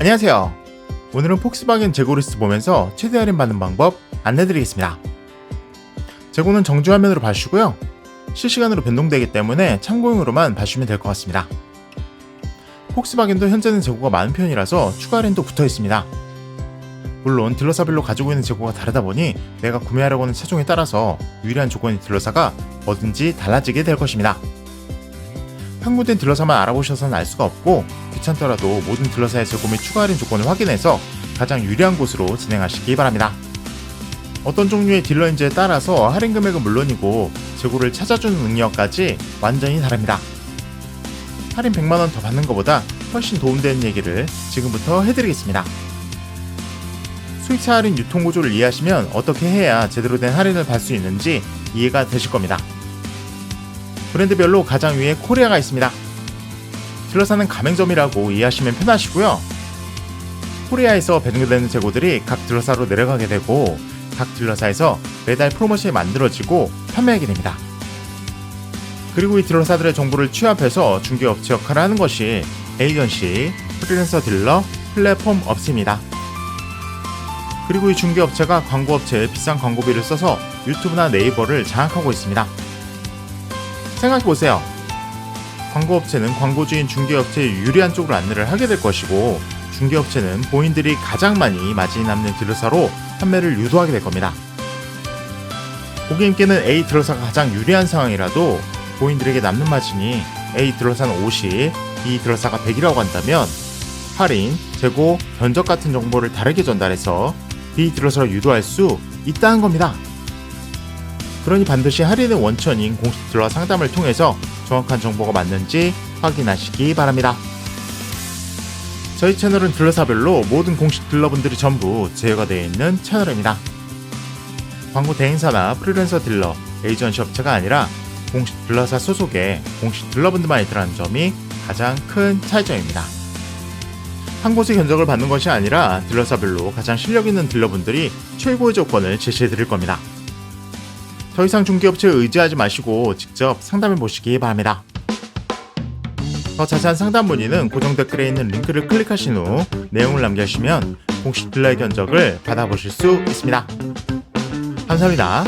안녕하세요. 오늘은 폭스바겐 재고 리스트 보면서 최대 할인 받는 방법 안내드리겠습니다. 재고는 정주 화면으로 봐주시고요. 실시간으로 변동되기 때문에 참고용으로만 봐주시면 될 것 같습니다. 폭스바겐도 현재는 재고가 많은 편이라서 추가 할인도 붙어 있습니다. 물론 딜러사별로 가지고 있는 재고가 다르다 보니 내가 구매하려고 하는 차종에 따라서 유리한 조건의 딜러사가 뭐든지 달라지게 될 것입니다. 한국된 딜러사만 알아보셔서는 알 수가 없고 귀찮더라도 모든 재고 및 추가 할인 조건을 확인해서 가장 유리한 곳으로 진행하시기 바랍니다. 어떤 종류의 딜러인지에 따라서 할인 금액은 물론이고 재고를 찾아주는 능력까지 완전히 다릅니다. 할인 100만원 더 받는 것보다 훨씬 도움되는 얘기를 지금부터 해드리겠습니다. 수익차 할인 유통 구조를 이해하시면 어떻게 해야 제대로 된 할인을 받을 수 있는지 이해가 되실 겁니다. 브랜드별로 가장 위에 코리아가 있습니다. 딜러사는 가맹점이라고 이해하시면 편하시고요. 코리아에서 배정되는 재고들이 각 딜러사로 내려가게 되고 각 딜러사에서 매달 프로모션이 만들어지고 판매하게 됩니다. 그리고 이 딜러사들의 정보를 취합해서 중개업체 역할을 하는 것이 에이전시, 프리랜서 딜러, 플랫폼 업체입니다. 그리고 이 중개업체가 광고업체에 비싼 광고비를 써서 유튜브나 네이버를 장악하고 있습니다. 생각해보세요. 광고업체는 광고주인 중개업체의 유리한 쪽으로 안내를 하게 될 것이고 중개업체는 본인들이 가장 많이 마진이 남는 딜러사로 판매를 유도하게 될 겁니다. 고객님께는 A 딜러사가 가장 유리한 상황이라도 고객들에게 남는 마진이 A 딜러사는 50, B 딜러사가 100이라고 한다면 할인, 재고, 견적 같은 정보를 다르게 전달해서 B 딜러사로 유도할 수 있다는 겁니다. 그러니 반드시 할인의 원천인 공식 딜러 상담을 통해서 정확한 정보가 맞는지 확인하시기 바랍니다. 저희 채널은 딜러사별로 모든 공식 딜러분들이 전부 제휴가 되어 있는 채널입니다. 광고 대행사나 프리랜서 딜러, 에이전시 업체가 아니라 공식 딜러사 소속의 공식 딜러분들만 있더라는 점이 가장 큰 차이점입니다. 한 곳의 견적을 받는 것이 아니라 딜러사별로 가장 실력 있는 딜러분들이 최고의 조건을 제시해 드릴 겁니다. 더 이상 중개업체에 의지하지 마시고 직접 상담해 보시기 바랍니다. 더 자세한 상담 문의는 고정 댓글에 있는 링크를 클릭하신 후 내용을 남겨주시면 공식 딜러의 견적을 받아보실 수 있습니다. 감사합니다.